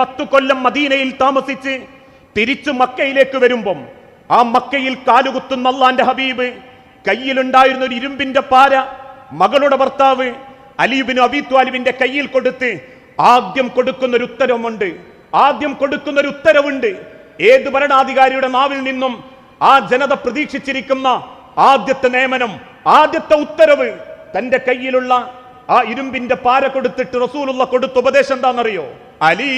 പത്തു കൊല്ലം മദീനയിൽ താമസിച്ച് തിരിച്ചു മക്കയിലേക്ക് വരുമ്പം ആ മക്കയിൽ കാലുകുത്തുന്ന അള്ളാന്റെ ഹബീബ് കയ്യിലുണ്ടായിരുന്ന ഒരു ഇരുമ്പിന്റെ പാര മകളുടെ ഭർത്താവ് അലീബിന് അബിത്വാലിബിന്റെ കയ്യിൽ കൊടുത്ത് ആദ്യം കൊടുക്കുന്ന ഒരു ഉത്തരവുമുണ്ട്. ആദ്യം കൊടുക്കുന്ന ഒരു ഉത്തരവുണ്ട്. ഏത് ഭരണാധികാരിയുടെ നാവിൽ നിന്നും ആ ജനത പ്രതീക്ഷിച്ചിരിക്കുന്ന ആദ്യത്തെ നിയമനം ആദ്യത്തെ ഉത്തരവ് തന്റെ കയ്യിലുള്ള ആ ഇരുമ്പിന്റെ പാര കൊടുത്തിട്ട് റസൂലുള്ള കൊടുത്ത ഉപദേശം എന്താണെന്നറിയോ? അലി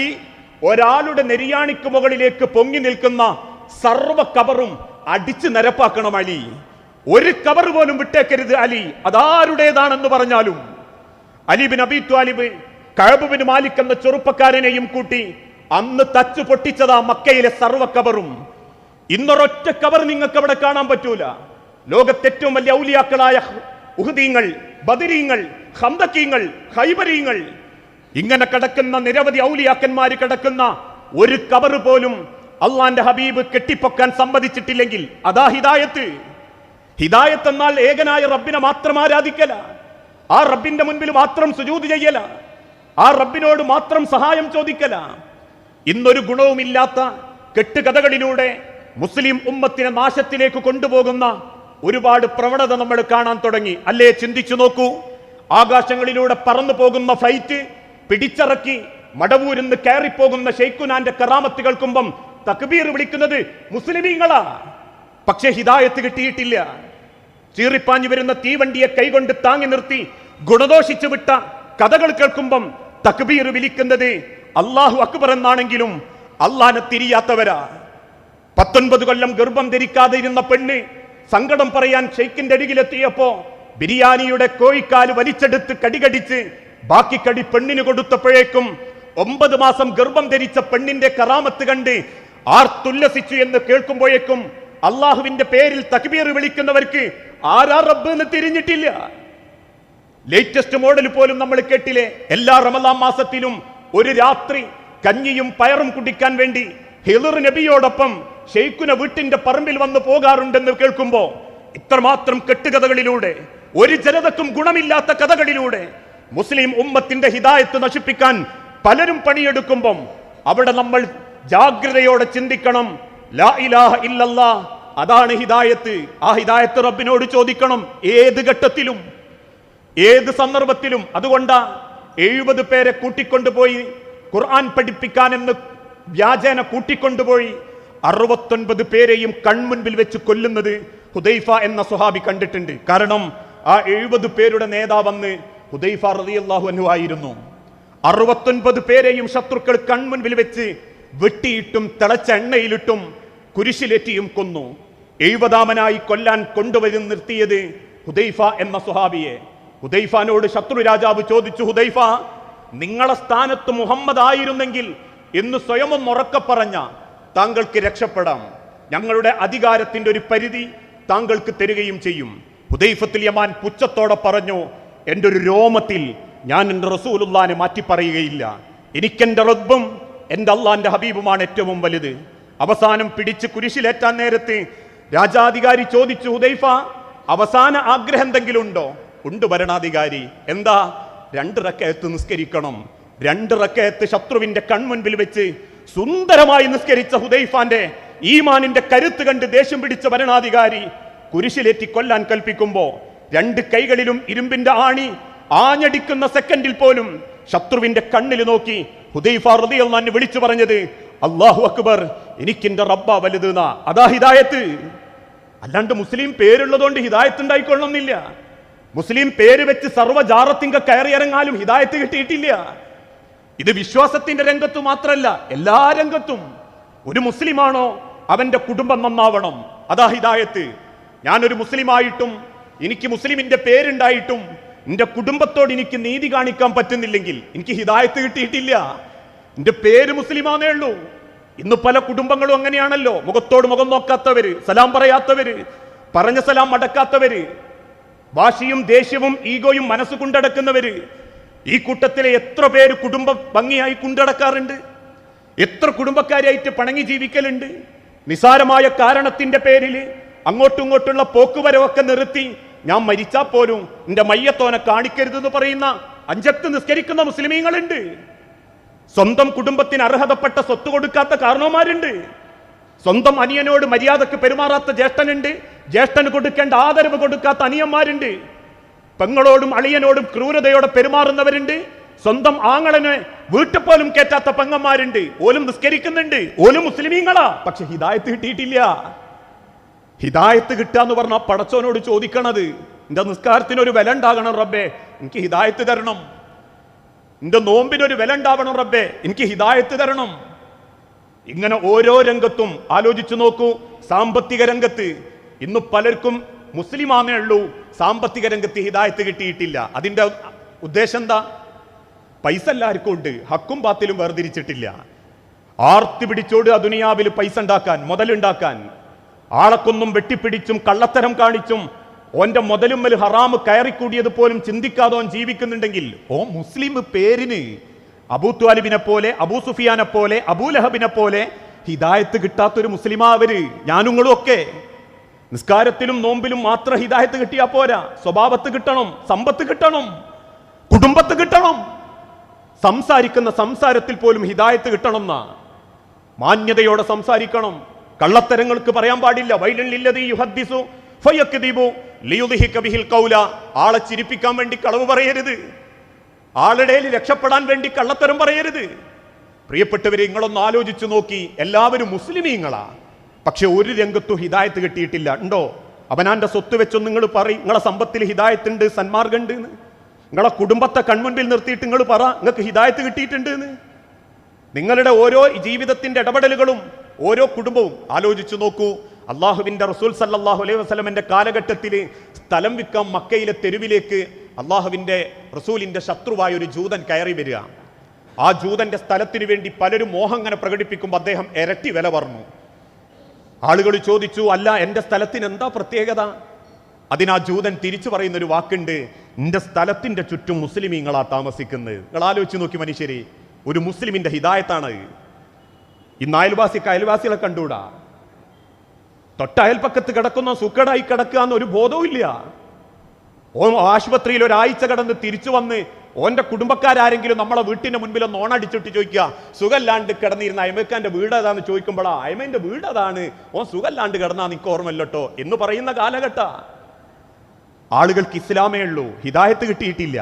ഒരാളുടെ നെരിയാണിക്ക് മുകളിലേക്ക് പൊങ്ങി നിൽക്കുന്ന സർവ കബറും അടിച്ചു നിരപ്പാക്കണം അലി. ഒരു കബർ പോലും വിട്ടേക്കരുത് അലി. അതാരുടേതാണെന്ന് പറഞ്ഞാലും അലിബിൻ അബി ത്വാലിബ് കഴബുബിൻ മാലിക് എന്ന ചെറുപ്പക്കാരനെയും കൂട്ടി അന്ന് തച്ചു പൊട്ടിച്ചതാ മക്കയിലെ സർവ കബറും. ഇന്നൊരൊറ്റ കബർ നിങ്ങൾക്ക് അവിടെ കാണാൻ പറ്റൂല. ലോകത്തെ ഏറ്റവും വലിയ ഔലിയാക്കളായ ഉഹദീങ്ങൾ ബദരീങ്ങൾ ഹന്തക്കീങ്ങൾ ഹൈബരീങ്ങൾ ഇങ്ങനെ കിടക്കുന്ന നിരവധി ഔലിയാക്കന്മാർ കിടക്കുന്ന ഒരു കബർ പോലും അള്ളാന്റെ ഹബീബ് കെട്ടിപ്പൊക്കാൻ സമ്മതിച്ചിട്ടില്ലെങ്കിൽ അതാ ഹിദായത്ത്. ഹിദായത്ത് എന്നാൽ ഏകനായ റബ്ബിനെ മാത്രം ആരാധിക്കല. ആ റബ്ബിന്റെ മുൻപിൽ മാത്രം സുജൂത് ചെയ്യല. ആ റബ്ബിനോട് മാത്രം സഹായം ചോദിക്കല. ഇന്നൊരു ഗുണവുമില്ലാത്ത കെട്ടുകഥകളിലൂടെ മുസ്ലിം ഉമ്മത്തിനെ നാശത്തിലേക്ക് കൊണ്ടുപോകുന്ന ഒരുപാട് പ്രവണത നമ്മൾ കാണാൻ തുടങ്ങി. അല്ലേ ചിന്തിച്ചു നോക്കൂ? ആകാശങ്ങളിലൂടെ പറന്നു പോകുന്ന ഫ്ലൈറ്റ് പിടിച്ചിറക്കി മടവൂരിന്ന് കയറിപ്പോകുന്ന ഷെയ്ഖുനാന്റെ കറാമത്ത് കുമ്പം തക്ബീർ വിളിക്കുന്നത് മുസ്ലിമീങ്ങളാ. പക്ഷേ ഹിദായത്ത് കിട്ടിയിട്ടില്ല. ചീറിപ്പാഞ്ഞു വരുന്ന തീവണ്ടിയെ കൈകൊണ്ട് താങ്ങി നിർത്തി ഗുണദോഷിച്ചു വിട്ട കഥകൾ കേൾക്കുമ്പം തക്ബീർ വിളിക്കുന്നത് അള്ളാഹു അക്ബർ എന്നാണെങ്കിലും അള്ളാനെ തിരിയാത്തവരാ. പത്തൊൻപത് കൊല്ലം ഗർഭം ധരിക്കാതെ ഇരുന്ന പെണ്ണ് സങ്കടം പറയാൻ ഷെയ്ഖിന്റെ അരികിലെത്തിയപ്പോ ബിരിയാണിയുടെ കോഴിക്കാൽ വലിച്ചെടുത്ത് കടികടിച്ച് ബാക്കി കടി പെണ്ണിന് കൊടുത്തപ്പോഴേക്കും ഒമ്പത് മാസം ഗർഭം ധരിച്ച പെണ്ണിന്റെ കറാമത്ത് കണ്ട് ആർത്തുല്ലസിച്ചു എന്ന് കേൾക്കുമ്പോഴേക്കും അള്ളാഹുവിന്റെ പേരിൽ തക്ബീർ വിളിക്കുന്നവർക്ക് ആരാ റബ്ബ് എന്ന് തിരിഞ്ഞിട്ടില്ല. ലേറ്റസ്റ്റ് മോഡൽ പോലും നമ്മൾ കേട്ടില്ലേ? എല്ലാ റമദാം മാസത്തിലും ഒരു രാത്രി കഞ്ഞിയും പയറും കുടിക്കാൻ വേണ്ടി ഹിലർ നബിയോടൊപ്പം ഷെയ്ഖുന വീട്ടിന്റെ പറമ്പിൽ വന്ന് പോകാറുണ്ടെന്ന് കേൾക്കുമ്പോ ഇത്രമാത്രം കെട്ടുകഥകളിലൂടെ ഒരു ജനതക്കും ഗുണമില്ലാത്ത കഥകളിലൂടെ മുസ്ലിം ഉമ്മത്തിന്റെ ഹിതായത്ത് നശിപ്പിക്കാൻ പലരും പണിയെടുക്കുമ്പം അവിടെ നമ്മൾ ജാഗ്രതയോടെ ചിന്തിക്കണം. ലാ ഇലാഹ ഇല്ലല്ലാ അതാണ് ഹിതായത്ത് ആ ഹിതായത്ത് റബ്ബിനോട് ചോദിക്കണം ഏത് ഘട്ടത്തിലും ഏത് സന്ദർഭത്തിലും. അതുകൊണ്ടാ എഴുപത് പേരെ കൂട്ടിക്കൊണ്ടുപോയി ഖുർആൻ പഠിപ്പിക്കാൻ എന്ന് വ്യാജേന കൂട്ടിക്കൊണ്ടുപോയി അറുപത്തൊൻപത് പേരെയും കൺമുൻപിൽ വെച്ച് കൊല്ലുന്നത് ഹുദൈഫ എന്ന സ്വഹാബി കണ്ടിട്ടുണ്ട്. കാരണം ആ എഴുപത് പേരുടെ നേതാവെന്ന് ഹുദൈഫ റളിയല്ലാഹു അൻഹു ആയിരുന്നു. അറുപത്തൊൻപത് പേരെയും ശത്രുക്കൾ കൺമുൻപിൽ വെച്ച് വെട്ടിയിട്ടും തിളച്ച എണ്ണയിലിട്ടും കുരിശിലേറ്റിയും കൊന്നു. എഴുപതാമനായി കൊല്ലാൻ കൊണ്ടുവരും നിർത്തിയത് ഹുദൈഫ എന്ന സുഹാബിയെ ഹുദൈഫാനോട് ശത്രു രാജാവ് ചോദിച്ചു ഹുദൈഫ നിങ്ങളെ സ്ഥാനത്ത് മുഹമ്മദ് ആയിരുന്നെങ്കിൽ എന്ന് സ്വയമൊന്ന് ഉറക്ക പറഞ്ഞ താങ്കൾക്ക് രക്ഷപ്പെടാം. ഞങ്ങളുടെ അധികാരത്തിന്റെ ഒരു പരിധി താങ്കൾക്ക് തരികയും ചെയ്യും. ഹുദൈഫത്തിൽ യമാൻ പുച്ഛത്തോടെ പറഞ്ഞു എന്റെ ഒരു രോമത്തിൽ ഞാൻ എന്റെ റസൂലുള്ളാനെ മാറ്റി പറയുകയില്ല എനിക്കെന്റെ റബ്ബും എന്റെ അള്ളാന്റെ ഹബീബുമാണ് ഏറ്റവും വലുത്. അവസാനം പിടിച്ച് കുരിശിലേറ്റാൻ നേരത്ത് രാജാധികാരി ചോദിച്ചു ഹുദൈഫ അവസാന ആഗ്രഹം എന്തെങ്കിലും ഉണ്ടോ? ഉണ്ട് ഭരണാധികാരി. എന്താ? രണ്ട് റക്കയത്ത് നിസ്കരിക്കണം. രണ്ട് റക്കയത്ത് ശത്രുവിന്റെ കൺമുൻപിൽ വെച്ച് സുന്ദരമായി നിസ്കരിച്ച ഹുദൈഫാന്റെ ഈമാനിന്റെ കരുത്ത് കണ്ട് ദേഷ്യം പിടിച്ച ഭരണാധികാരി കുരിശിലേറ്റി കൊല്ലാൻ കൽപ്പിക്കുമ്പോ രണ്ട് കൈകളിലും ഇരുമ്പിന്റെ ആണി ആഞ്ഞടിക്കുന്ന സെക്കൻഡിൽ പോലും ശത്രുവിന്റെ കണ്ണിൽ നോക്കി ഹുദൈഫ അൻഹു വിളിച്ചു പറഞ്ഞത് അള്ളാഹു അക്ബർ എനിക്കിന്റെ റബ്ബ വലുത് അതാ ഹിദായത്ത്. അല്ലാണ്ട് മുസ്ലിം പേരുള്ളതുകൊണ്ട് ഹിദായത്ത് ഉണ്ടായിക്കൊള്ളണമെന്നില്ല. മുസ്ലിം പേര് വെച്ച് സർവജാറത്തിങ്ക കയറിയിറങ്ങാലും ഹിദായത്ത് കിട്ടിയിട്ടില്ല. ഇത് വിശ്വാസത്തിന്റെ രംഗത്തു മാത്രമല്ല എല്ലാ രംഗത്തും. ഒരു മുസ്ലിമാണോ അവന്റെ കുടുംബം നന്നാവണം. അതാ ഹിദായത്ത്. ഞാനൊരു മുസ്ലിമായിട്ടും എനിക്ക് മുസ്ലിമിന്റെ പേരുണ്ടായിട്ടും എന്റെ കുടുംബത്തോട് എനിക്ക് നീതി കാണിക്കാൻ പറ്റുന്നില്ലെങ്കിൽ എനിക്ക് ഹിദായത്ത് കിട്ടിയിട്ടില്ല. എന്റെ പേര് മുസ്ലിമാന്നേ ഉള്ളൂ. ഇന്ന് പല കുടുംബങ്ങളും അങ്ങനെയാണല്ലോ. മുഖത്തോട് മുഖം നോക്കാത്തവര് സലാം പറയാത്തവര് പറഞ്ഞ സലാം അടക്കാത്തവര് വാശിയും ദേഷ്യവും ഈഗോയും മനസ്സ് കൊണ്ടടക്കുന്നവര് ഈ കൂട്ടത്തിലെ എത്ര പേര് കുടുംബം ഭംഗിയായി കൊണ്ടടക്കാറുണ്ട്? എത്ര കുടുംബക്കാരായിട്ട് പണങ്ങി ജീവിക്കലുണ്ട്? നിസാരമായ കാരണത്തിന്റെ പേരിൽ അങ്ങോട്ടും ഇങ്ങോട്ടുള്ള പോക്കുവരവൊക്കെ നിർത്തി ഞാൻ മരിച്ചാൽ പോലും എന്റെ മയ്യത്തോനെ കാണിക്കരുതെന്ന് പറയുന്ന അഞ്ചത്ത് നിസ്കരിക്കുന്ന മുസ്ലിമീങ്ങളുണ്ട്. സ്വന്തം കുടുംബത്തിന് അർഹതപ്പെട്ട സ്വത്ത് കൊടുക്കാത്ത കാരണവന്മാരുണ്ട്. സ്വന്തം അനിയനോട് മര്യാദയ്ക്ക് പെരുമാറാത്ത ജ്യേഷ്ഠനുണ്ട്. ജ്യേഷ്ഠന് കൊടുക്കേണ്ട ആദരവ് കൊടുക്കാത്ത അനിയന്മാരുണ്ട്. പെങ്ങളോടും അളിയനോടും ക്രൂരതയോടെ പെരുമാറുന്നവരുണ്ട്. സ്വന്തം ആങ്ങളനെ വീട്ടിൽ പോലും കയറ്റാത്ത പെങ്ങന്മാരുണ്ട്. ഓലും നിസ്കരിക്കുന്നുണ്ട്. ഓലും മുസ്ലിമീങ്ങളാ. പക്ഷെ ഹിദായത്ത് കിട്ടിയിട്ടില്ല. ഹിദായത്ത് കിട്ടാന്ന് പറഞ്ഞാൽ പടച്ചോനോട് ചോദിക്കണത്. എന്റെ നിസ്കാരത്തിന് ഒരു വില ഉണ്ടാകണം റബ്ബേ. എനിക്ക് ഹിദായത്ത് തരണം. എന്റെ നോമ്പിനൊരു വില ഉണ്ടാവണം റബ്ബേ. എനിക്ക് ഹിദായത്ത് തരണം. ഇങ്ങനെ ഓരോ രംഗത്തും ആലോചിച്ചു നോക്കൂ. സാമ്പത്തിക രംഗത്ത് ഇന്ന് പലർക്കും മുസ്ലിമാണേ ഉള്ളൂ. സാമ്പത്തിക രംഗത്ത് ഹിദായത്ത് കിട്ടിയിട്ടില്ല. അതിന്റെ ഉദ്ദേശം എന്താ? പൈസ എല്ലാവർക്കും ഉണ്ട്. ഹക്കും പാത്തിലും വേർതിരിച്ചിട്ടില്ല. ആർത്തി പിടിച്ചോട് ദുനിയാവിൽ പൈസ ഉണ്ടാക്കാൻ മുതലുണ്ടാക്കാൻ ആളക്കൊന്നും വെട്ടിപ്പിടിച്ചും കള്ളത്തരം കാണിച്ചും ഓന്റെ മുതലുമ്മൽ ഹറാമ് കയറിക്കൂടിയത് പോലും ചിന്തിക്കാതെ ജീവിക്കുന്നുണ്ടെങ്കിൽ ഓ മുസ്ലിം പേരിന് അബൂ ത്വാലിബിനെ പോലെ അബൂ സുഫിയാനെ പോലെ അബൂലഹബിനെ പോലെ ഹിദായത്ത് കിട്ടാത്തൊരു മുസ്ലിമാ അവർ ഞാനുങ്ങളും ഒക്കെ. നിസ്കാരത്തിലും നോമ്പിലും മാത്രം ഹിദായത്ത് കിട്ടിയാ പോരാ. സ്വഭാവത്ത് കിട്ടണം സമ്പത്ത് കിട്ടണം കുടുംബത്ത് കിട്ടണം. സംസാരിക്കുന്ന സംസാരത്തിൽ പോലും ഹിദായത്ത് കിട്ടണം മാന്യതയോടെ സംസാരിക്കണം. കള്ളത്തരങ്ങൾക്ക് പറയാൻ പാടില്ല. ആളെ ചിരിപ്പിക്കാൻ വേണ്ടി കളവ് പറയരുത്. ആളുടെ രക്ഷപ്പെടാൻ വേണ്ടി കള്ളത്തരം പറയരുത്. പ്രിയപ്പെട്ടവരെ നിങ്ങളൊന്ന് ആലോചിച്ചു നോക്കി. എല്ലാവരും മുസ്ലിമീങ്ങളാ. പക്ഷെ ഒരു രംഗത്തും ഹിദായത്ത് കിട്ടിയിട്ടില്ല. ഉണ്ടോ? അവനാന്റെ സ്വത്ത് വെച്ചൊന്ന് നിങ്ങൾ പറയും നിങ്ങളെ സമ്പത്തിൽ ഹിദായത്തുണ്ട് സന്മാർഗുണ്ട് എന്ന് നിങ്ങളെ കുടുംബത്തെ കൺമുൻപിൽ നിർത്തിയിട്ട് നിങ്ങൾ പറ. നിങ്ങൾക്ക് ഹിദായത്ത് കിട്ടിയിട്ടുണ്ട് എന്ന് നിങ്ങളുടെ ഓരോ ജീവിതത്തിന്റെ ഇടപെടലുകളും ഓരോ കുടുംബവും ആലോചിച്ചു നോക്കൂ. അള്ളാഹുവിന്റെ റസൂൽ സല്ലാഹു അലൈഹി വസ്ലമിന്റെ കാലഘട്ടത്തിൽ സ്ഥലം വിൽക്കാൻ മക്കയിലെ തെരുവിലേക്ക് അള്ളാഹുവിന്റെ റസൂലിന്റെ ശത്രുവായ ഒരു ജൂതൻ കയറി വരിക. ആ ജൂതന്റെ സ്ഥലത്തിന് വേണ്ടി പലരും മോഹം അങ്ങനെ പ്രകടിപ്പിക്കുമ്പോൾ അദ്ദേഹം ഇരട്ടി വില പറഞ്ഞു. ആളുകൾ ചോദിച്ചു അല്ല എന്റെ സ്ഥലത്തിന് എന്താ പ്രത്യേകത? അതിനാ ജൂതൻ തിരിച്ചു പറയുന്ന ഒരു വാക്കുണ്ട് എന്റെ സ്ഥലത്തിന്റെ ചുറ്റും മുസ്ലിമീങ്ങളാ താമസിക്കുന്നത്. നിങ്ങൾ ആലോചിച്ച് നോക്കി മനുഷ്യരെ ഒരു മുസ്ലിമിന്റെ ഹിദായത്താണ് ഇന്ന് അയൽവാസിക്ക് അയൽവാസികളെ കണ്ടുകൂടാ? തൊട്ട അയൽപ്പക്കത്ത് കിടക്കുന്ന സുക്കടായി കിടക്കുക എന്നൊരു ബോധവും ഇല്ല. ഓ ആശുപത്രിയിൽ ഒരാഴ്ച കടന്ന് തിരിച്ചു വന്ന് ഓന്റെ കുടുംബക്കാരെങ്കിലും നമ്മളെ വീട്ടിന്റെ മുൻപിൽ ഒന്ന് ഓണടിച്ചിട്ട് ചോദിക്കുക സുഖല്ലാണ്ട് കിടന്നിരുന്ന അയമക്കാന്റെ വീട് ഏതാന്ന്? ചോദിക്കുമ്പോഴാ അയമേന്റെ വീട് അതാണ് ഓൻ സുഖല്ലാണ്ട് കിടന്നാ നിക്ക് ഓർമ്മല്ലോ എന്ന് പറയുന്ന കാലഘട്ട. ആളുകൾക്ക് ഇസ്ലാമേ ഉള്ളൂ ഹിദായത്ത് കിട്ടിയിട്ടില്ല.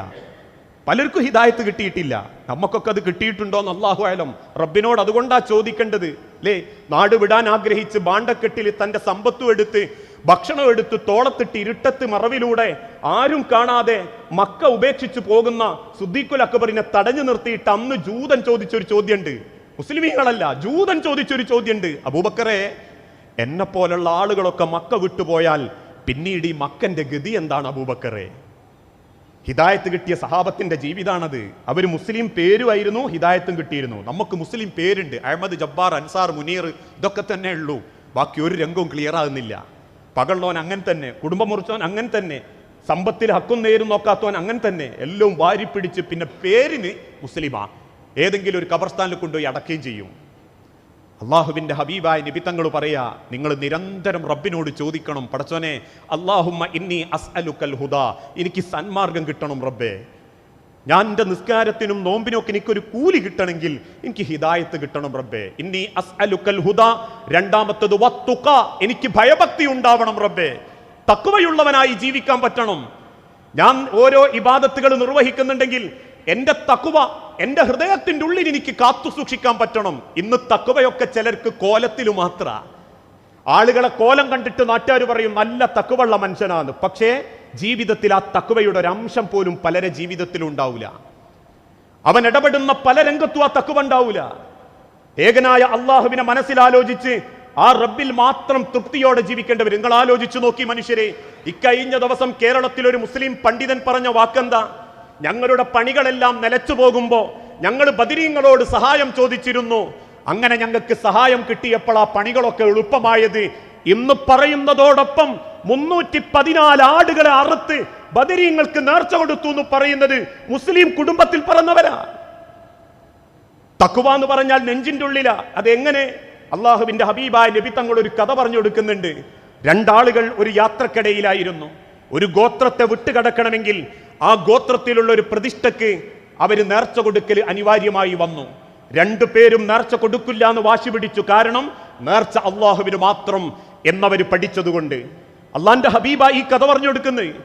പലർക്കും ഹിദായത്ത് കിട്ടിയിട്ടില്ല. നമുക്കൊക്കെ അത് കിട്ടിയിട്ടുണ്ടോ എന്ന് അള്ളാഹു ആയാലും റബ്ബിനോട് അതുകൊണ്ടാ ചോദിക്കേണ്ടത്. അല്ലേ നാട് വിടാൻ ആഗ്രഹിച്ച് ബാണ്ടക്കെട്ടിൽ തന്റെ സമ്പത്തും എടുത്ത് ഭക്ഷണം എടുത്ത് തോളത്തിട്ട് ഇരുട്ടത്ത് മറവിലൂടെ ആരും കാണാതെ മക്ക ഉപേക്ഷിച്ചു പോകുന്ന സുദ്ദീഖുൽ അക്ബറിനെ തടഞ്ഞു നിർത്തിയിട്ട് അന്ന് ജൂതൻ ചോദിച്ചൊരു ചോദ്യമുണ്ട് മുസ്ലിമീങ്ങളല്ല ജൂതൻ ചോദിച്ചൊരു ചോദ്യമുണ്ട് അബൂബക്കറെ എന്നെ പോലുള്ള ആളുകളൊക്കെ മക്ക വിട്ടുപോയാൽ പിന്നീട് ഈ മക്കന്റെ ഗതി എന്താണ് അബൂബക്കറെ? ഹിദായത്ത് കിട്ടിയ സഹാബത്തിന്റെ ജീവിതാണത്. അവർ മുസ്ലിം പേരുമായിരുന്നു ഹിദായത്തും കിട്ടിയിരുന്നു. നമുക്ക് മുസ്ലിം പേരുണ്ട്. അഹമ്മദ് ജബ്ബാർ അൻസാർ മുനീർ ഇതൊക്കെ തന്നെ ഉള്ളൂ. ബാക്കി ഒരു രംഗവും ക്ലിയർ ആകുന്നില്ല. പകള്ളോൻ അങ്ങനെ തന്നെ കുടുംബം മുറിച്ചോൻ അങ്ങനെ തന്നെ സമ്പത്തിൽ ഹക്കും നേരും നോക്കാത്തവൻ അങ്ങനെ തന്നെ എല്ലാം വാരിപ്പിടിച്ച് പിന്നെ പേരിന് മുസ്ലിമാ. ഏതെങ്കിലും ഒരു കബർസ്ഥാനിൽ കൊണ്ടുപോയി അടക്കുകയും ചെയ്യും. അള്ളാഹുവിന്റെ ഹബീബായ നിബിത്തങ്ങൾ പറയാ നിങ്ങൾ നിരന്തരം റബ്ബിനോട് ചോദിക്കണം പടച്ചോനെ അള്ളാഹുമ്മ ഇന്നി അസ് അലുക്കൽ ഹുദ എനിക്ക് സന്മാർഗം കിട്ടണം റബ്ബേ. ഞാൻ എന്റെ നിസ്കാരത്തിനും നോമ്പിനൊക്കെ എനിക്കൊരു കൂലി കിട്ടണമെങ്കിൽ എനിക്ക് ഹിദായത്ത് കിട്ടണം റബ്ബേ. ഇന്നി അസ് അലുക്കൽ ഹുദ രണ്ടാമത്തത് വത്തുക എനിക്ക് ഭയഭക്തി ഉണ്ടാവണം റബ്ബേ. തക്കുവയുള്ളവനായി ജീവിക്കാൻ പറ്റണം. ഞാൻ ഓരോ ഇബാദത്തുകൾ നിർവഹിക്കുന്നുണ്ടെങ്കിൽ എന്റെ തക്കുവ എന്റെ ഹൃദയത്തിന്റെ ഉള്ളിൽ എനിക്ക് കാത്തു സൂക്ഷിക്കാൻ പറ്റണം. ഇന്ന് തക്കുവയൊക്കെ ചിലർക്ക് കോലത്തിൽ മാത്ര. ആളുകളെ കോലം കണ്ടിട്ട് നാട്ടുകാർ പറയും നല്ല തക്കുവള്ള മനുഷ്യനാണ് പക്ഷേ ജീവിതത്തിൽ ആ തക്കുവയുടെ ഒരു അംശം പോലും പലരെ ജീവിതത്തിലും ഉണ്ടാവില്ല അവൻ ഇടപെടുന്ന പല രംഗത്തും ആ തക്കുവ ഉണ്ടാവില്ല ഏകനായ അള്ളാഹുവിനെ മനസ്സിലാലോചിച്ച് ആ റബ്ബിൽ മാത്രം തൃപ്തിയോടെ ജീവിക്കേണ്ടവർ. നിങ്ങൾ ആലോചിച്ചു നോക്കി മനുഷ്യരെ ഇക്കഴിഞ്ഞ ദിവസം കേരളത്തിൽ ഒരു മുസ്ലിം പണ്ഡിതൻ പറഞ്ഞ വാക്കെന്താ? ഞങ്ങളുടെ പണികളെല്ലാം നിലച്ചു പോകുമ്പോൾ ഞങ്ങൾ ബദിരീങ്ങളോട് സഹായം ചോദിച്ചിരുന്നു. അങ്ങനെ ഞങ്ങൾക്ക് സഹായം കിട്ടിയപ്പോൾ ആ പണികളൊക്കെ എളുപ്പമായത് ഇന്ന് പറയുന്നതോടൊപ്പം മുന്നൂറ്റി പതിനാല് ആടുകളെ അറുത്ത് ബദരീങ്ങൾക്ക് നേർച്ച കൊടുത്തു എന്ന് പറയുന്നത് മുസ്ലിം കുടുംബത്തിൽ പറഞ്ഞവരാ തക്കുവ എന്ന് പറഞ്ഞാൽ നെഞ്ചിന്റെ ഉള്ളിലാ. അതെങ്ങനെ? അള്ളാഹുവിന്റെ ഹബീബായ നബി തങ്ങൾ ഒരു കഥ പറഞ്ഞു കൊടുക്കുന്നുണ്ട്. രണ്ടാളുകൾ ഒരു യാത്രക്കിടയിലായിരുന്നു. ഒരു ഗോത്രത്തെ വിട്ടുകടക്കണമെങ്കിൽ ആ ഗോത്രത്തിലുള്ള ഒരു പ്രതിഷ്ഠയ്ക്ക് അവർ നേർച്ച കൊടുക്കൽ അനിവാര്യമായി വന്നു. രണ്ടു പേരും നേർച്ച കൊടുക്കില്ല എന്ന് വാശി പിടിച്ചു. കാരണം നേർച്ച അള്ളാഹുവിന് മാത്രം എന്നവർ പഠിച്ചതുകൊണ്ട്. അള്ളാന്റെ ഹബീബ ഈ കഥ പറഞ്ഞു കൊടുക്കുന്നത്.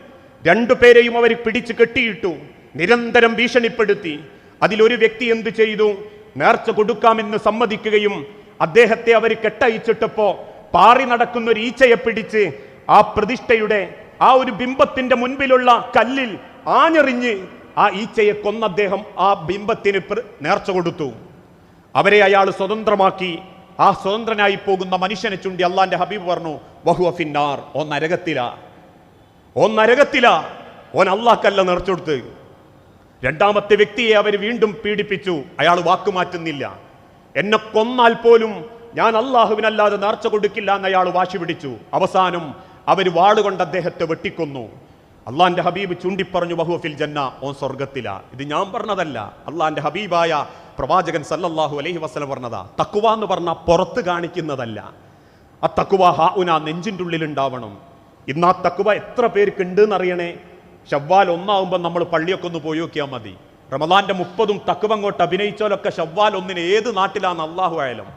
രണ്ടു പേരെയും അവർ പിടിച്ചു കെട്ടിയിട്ടു നിരന്തരം ഭീഷണിപ്പെടുത്തി. അതിലൊരു വ്യക്തി എന്ത് ചെയ്തു? നേർച്ച കൊടുക്കാമെന്ന് സമ്മതിക്കുകയും അദ്ദേഹത്തെ അവർ കെട്ടയച്ചിട്ടപ്പോ പാറി നടക്കുന്ന ഒരു ഈച്ചയെ പിടിച്ച് ആ പ്രതിഷ്ഠയുടെ ആ ഒരു ബിംബത്തിന്റെ മുൻപിലുള്ള കല്ലിൽ ആഞ്ഞെറിഞ്ഞ് ആ ഈച്ചയെ കൊന്ന അദ്ദേഹം ആ ബിംബത്തിന് നേർച്ച കൊടുത്തു. അവരെ അയാൾ സ്വതന്ത്രമാക്കി. ആ സ്വതന്ത്രനായി പോകുന്ന മനുഷ്യനെ ചൂണ്ടി അള്ളാന്റെ ഹബീബ് പറഞ്ഞു ബഹുഅഫിന്നാർ ഓ നരകത്തിലാ. ഓ ഓൻ അള്ളാഹ്ക്കല്ല നേർച്ചെടുത്ത് രണ്ടാമത്തെ വ്യക്തിയെ അവർ വീണ്ടും പീഡിപ്പിച്ചു. അയാൾ വാക്കുമാറ്റുന്നില്ല എന്നെ കൊന്നാൽ പോലും ഞാൻ അള്ളാഹുവിനല്ലാതെ നേർച്ച കൊടുക്കില്ല എന്ന് അയാൾ വാശി പിടിച്ചു. അവസാനം അവർ വാളുകൊണ്ട് അദ്ദേഹത്തെ വെട്ടിക്കൊന്നു. അള്ളാന്റെ ഹബീബ് ചൂണ്ടിപ്പറഞ്ഞു ബഹുഫിൽ ജന്ന ഓൻ സ്വർഗത്തില ഇത് ഞാൻ പറഞ്ഞതല്ല. അള്ളാന്റെ ഹബീബായ പ്രവാചകൻ സല്ലല്ലാഹു അലൈഹി വസ്ലം പറഞ്ഞതാ. തക്കുവ എന്ന് പറഞ്ഞാൽ പുറത്ത് കാണിക്കുന്നതല്ല. ആ തക്കുവ ഹാ ഉന നെഞ്ചിന്റെ ഉള്ളിൽ ഉണ്ടാവണം ഇന്ന് ആ തക്കുവ എത്ര പേർക്ക് ഉണ്ട് എന്നറിയണേ ഷവ്വാൽ ഒന്നാവുമ്പോൾ നമ്മൾ പള്ളിയൊക്കെ ഒന്ന് പോയി നോക്കിയാൽ മതി. റമദാന്റെ മുപ്പതും തക്കുവ അങ്ങോട്ട് അഭിനയിച്ചാലൊക്കെ ഷവ്വാൽ ഒന്നിന് ഏത് നാട്ടിലാണ് അള്ളാഹു ആയാലും.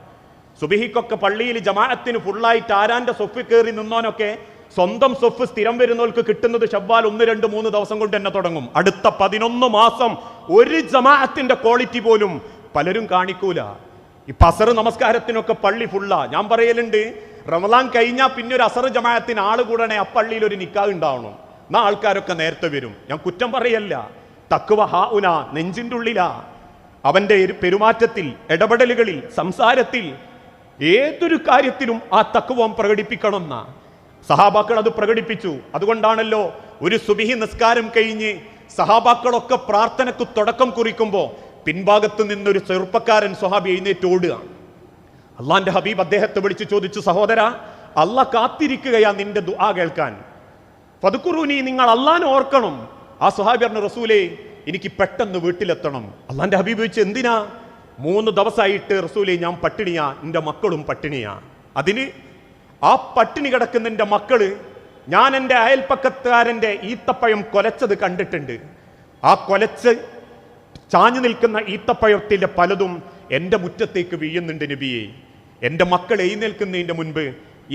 സുബിഹിക്കൊക്കെ പള്ളിയിൽ ജമാഅത്തിന് ഫുള്ളായിട്ട് ആരാന്റെ സ്വപ്പിൽ കയറി നിന്നോനൊക്കെ സ്വന്തം സ്വഫ് സ്ഥിരം വരുന്നവർക്ക് കിട്ടുന്നത് ഷവ്വാൽ ഒന്ന് രണ്ട് മൂന്ന് ദിവസം കൊണ്ട് തന്നെ തുടങ്ങും. അടുത്ത പതിനൊന്ന് മാസം ഒരു ജമാഅത്തിന്റെ ക്വാളിറ്റി പോലും പലരും കാണിക്കൂല. ഈ പസർ നമസ്കാരത്തിനൊക്കെ പള്ളി ഫുള്ളാ ഞാൻ പറയലുണ്ട് റമദാൻ കഴിഞ്ഞാൽ പിന്നെ ഒരു അസർ ജമാഅത്തിന് ആൾ കൂടണേ ആ പള്ളിയിൽ ഒരു നിക്കാഹ് ഉണ്ടാവണം. എന്നാ ആൾക്കാരൊക്കെ നേരത്തെ വരും. ഞാൻ കുറ്റം പറയല്ല. തക്കുവ ഹാ ഉന നെഞ്ചിന്റെ ഉള്ളിലാ. അവന്റെ പെരുമാറ്റത്തിൽ ഇടപെടലുകളിൽ സംസാരത്തിൽ ഏതൊരു കാര്യത്തിലും ആ തക്കുവം പ്രകടിപ്പിക്കണം എന്നാ സഹാബാക്കൾ അത് പ്രകടിപ്പിച്ചു. അതുകൊണ്ടാണല്ലോ ഒരു സുബിഹി നിസ്കാരം കഴിഞ്ഞ് സഹാബാക്കളൊക്കെ പ്രാർത്ഥനക്ക് തുടക്കം കുറിക്കുമ്പോൾ പിൻഭാഗത്ത് നിന്നൊരു ചെറുപ്പക്കാരൻ സ്വഹാബി എഴുന്നേറ്റ് ഓടുക. അള്ളാന്റെ ഹബീബ് അദ്ദേഹത്തെ വിളിച്ച് ചോദിച്ചു സഹോദര അല്ല കാത്തിരിക്കുകയാ നിന്റെ ദുആ കേൾക്കാൻ. പതുക്കുറൂനി നിങ്ങൾ അള്ളാൻ ഓർക്കണം. ആ സുഹാബി പറഞ്ഞ റസൂലേ എനിക്ക് പെട്ടെന്ന് വീട്ടിലെത്തണം. അള്ളാന്റെ ഹബീബ് വെച്ച് എന്തിനാ? മൂന്ന് ദിവസമായിട്ട് റസൂലേ ഞാൻ പട്ടിണിയാ. എന്റെ മക്കളും പട്ടിണിയാ. അതിന് ആ പട്ടിണി കിടക്കുന്ന എന്റെ മക്കൾ ഞാൻ എന്റെ അയൽപ്പക്കത്തുകാരന്റെ ഈത്തപ്പഴം കൊലച്ചത് കണ്ടിട്ടുണ്ട്. ആ കൊലച്ച് ചാഞ്ഞു നിൽക്കുന്ന ഈത്തപ്പഴത്തിന്റെ പലതും എന്റെ മുറ്റത്തേക്ക് വീഴുന്നുണ്ട് നബിയെ. എന്റെ മക്കൾ എഴുന്നേൽക്കുന്നതിന്റെ മുൻപ്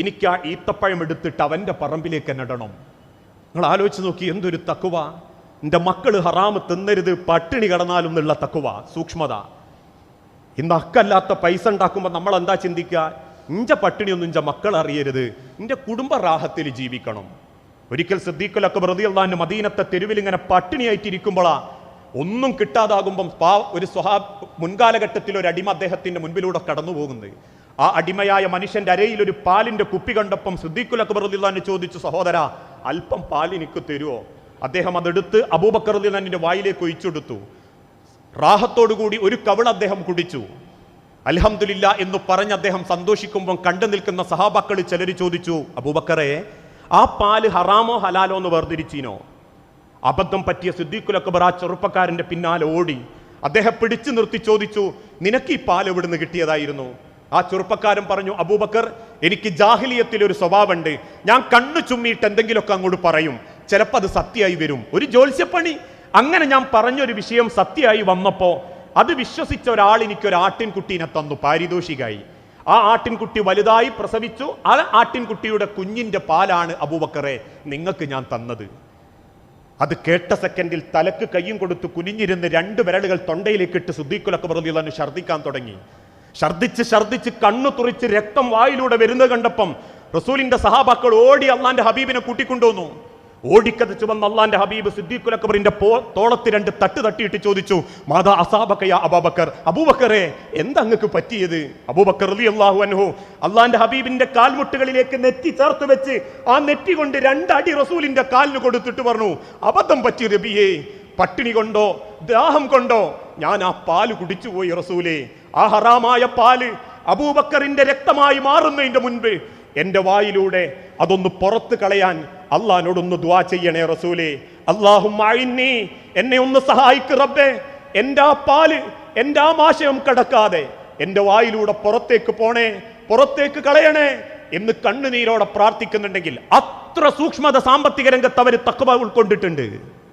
എനിക്ക് ആ ഈത്തപ്പഴം എടുത്തിട്ട് അവന്റെ പറമ്പിലേക്ക് എന്നിടണം നിങ്ങൾ ആലോചിച്ച് നോക്കി എന്തൊരു തക്കുവ. എന്റെ മക്കൾ ഹറാമ് തിന്നരുത് പട്ടിണി കടന്നാലും എന്നുള്ള തക്കുവ സൂക്ഷ്മത. ഇന്ന് അക്കല്ലാത്ത പൈസ ഉണ്ടാക്കുമ്പോൾ നമ്മൾ എന്താ ചിന്തിക്കുക? ഇഞ്ച പട്ടിണിയൊന്നും ഇഞ്ച മക്കൾ അറിയരുത്. ഇന്റെ കുടുംബ റാഹത്തിൽ ജീവിക്കണം. ഒരിക്കൽ സിദ്ദീഖുലൊക്കെ പ്രതിയുള്ള മദീനത്തെ തെരുവിൽ ഇങ്ങനെ പട്ടിണിയായിട്ടിരിക്കുമ്പോഴാ ഒന്നും കിട്ടാതാകുമ്പം പാ ഒരു സ്വഹാ മുൻകാലഘട്ടത്തിൽ ഒരു അടിമ അദ്ദേഹത്തിന്റെ മുൻപിലൂടെ കടന്നു പോകുന്നത് ആ അടിമയായ മനുഷ്യന്റെ അരയിൽ ഒരു പാലിന്റെ കുപ്പി കണ്ടപ്പം അക്ബർ പ്രതിയുള്ള ചോദിച്ചു സഹോദര അല്പം പാലിനിക്ക് തരുമോ അദ്ദേഹം അതെടുത്ത് അബൂബക്കർ റളിയല്ലാഹുവിന്റെ വായിലേക്ക് ഒഴിച്ചെടുത്തു റാഹത്തോടുകൂടി ഒരു കവിൾ അദ്ദേഹം കുടിച്ചു. അൽഹംദുലില്ല എന്ന് പറഞ്ഞ് അദ്ദേഹം സന്തോഷിക്കുമ്പോൾ കണ്ടു നിൽക്കുന്ന സഹാബാക്കൾ ചിലർ ചോദിച്ചു അബൂബക്കറെ ആ പാൽ ഹറാമോ ഹലാലോ എന്ന് വേർതിരിച്ചിനോ? അബദ്ധം പറ്റിയ സിദ്ദീഖുൽ അക്ബർ ആ ചെറുപ്പക്കാരന്റെ പിന്നാലെ ഓടി അദ്ദേഹം പിടിച്ചു നിർത്തി ചോദിച്ചു നിനക്ക് ഈ പാൽ എവിടുന്ന് കിട്ടിയതായിരുന്നു? ആ ചെറുപ്പക്കാരൻ പറഞ്ഞു അബൂബക്കർ എനിക്ക് ജാഹിലിയത്തിൽ ഒരു സ്വഭാവമുണ്ട്. ഞാൻ കണ്ണു ചുമ്മിയിട്ട് എന്തെങ്കിലുമൊക്കെ അങ്ങോട്ട് പറയും. ചിലപ്പോൾ അത് സത്യമായി വരും. ഒരു ജോത്സ്യപ്പണി അങ്ങനെ ഞാൻ പറഞ്ഞൊരു വിഷയം സത്യമായി വന്നപ്പോ അത് വിശ്വസിച്ച ഒരാൾ എനിക്ക് ഒരു ആട്ടിൻകുട്ടീനെ തന്നു പാരിതോഷികായി ആ ആട്ടിൻകുട്ടി വലുതായി പ്രസവിച്ചു. ആ ആട്ടിൻകുട്ടിയുടെ കുഞ്ഞിന്റെ പാലാണ് അബൂബക്കറെ നിങ്ങൾക്ക് ഞാൻ തന്നത്. അത് കേട്ട സെക്കൻഡിൽ തലക്ക് കയ്യും കൊടുത്ത് കുനിഞ്ഞിരുന്ന് രണ്ട് വിരലുകൾ തൊണ്ടയിലേക്ക് ഇട്ട് സുദ്ദീഖുലൊക്കെ പറഞ്ഞു ഛർദ്ദിക്കാൻ തുടങ്ങി. ഛർദ്ദിച്ച് ഛർദ്ദിച്ച് കണ്ണു തുറിച്ച് രക്തം വായിലൂടെ വരുന്നത് കണ്ടപ്പം റസൂലിന്റെ സഹാബാക്കൾ ഓടി അള്ളാന്റെ ഹബീബിനെ കൂട്ടിക്കൊണ്ടുവന്നു. ഓടിക്കതച്ചു ചുമന്ന അള്ളാന്റെ ഹബീബ് സിദ്ദീഖുൽ അക്ബറിന്റെ പോ തോളത്ത് രണ്ട് തട്ട് തട്ടിയിട്ട് ചോദിച്ചു മാതാ അസാബക്കയ അബാബക്കർ? അബൂബക്കറെ എന്താ അങ്ങക്ക് പറ്റിയത്? അബൂബക്കർ അള്ളാഹു അൻഹു അള്ളാന്റെ ഹബീബിന്റെ കാൽമുട്ടുകളിലേക്ക് നെറ്റി ചേർത്ത് വെച്ച് ആ നെറ്റി കൊണ്ട് രണ്ടടി റസൂലിന്റെ കാലിന് കൊടുത്തിട്ട് പറഞ്ഞു അബദ്ധം പറ്റി റബിയേ പട്ടിണി കൊണ്ടോ ദാഹം കൊണ്ടോ? ഞാൻ ആ പാൽ കുടിച്ചുപോയി റസൂലേ ആ ഹറാമായ പാൽ അബൂബക്കറിന്റെ രക്തമായി മാറുന്നതിന്റെ മുൻപ് എന്റെ വായിലൂടെ അതൊന്ന് പുറത്ത് കളയാൻ അള്ളഹാനോടൊന്ന് ദ്വാ ചെയ്യണേ റസൂലേ. അള്ളാഹും എന്നെ ഒന്ന് സഹായിക്ക് റബ്ബേ. എന്റെ ആ പാൽ എന്റെ ആ മാശയം കടക്കാതെ എന്റെ വായിലൂടെ പുറത്തേക്ക് പോണേ പുറത്തേക്ക് കളയണേ എന്ന് കണ്ണുനീരോടെ പ്രാർത്ഥിക്കുന്നുണ്ടെങ്കിൽ അത്ര സൂക്ഷ്മത സാമ്പത്തിക രംഗത്ത് അവർ തക്കവ ഉൾക്കൊണ്ടിട്ടുണ്ട്.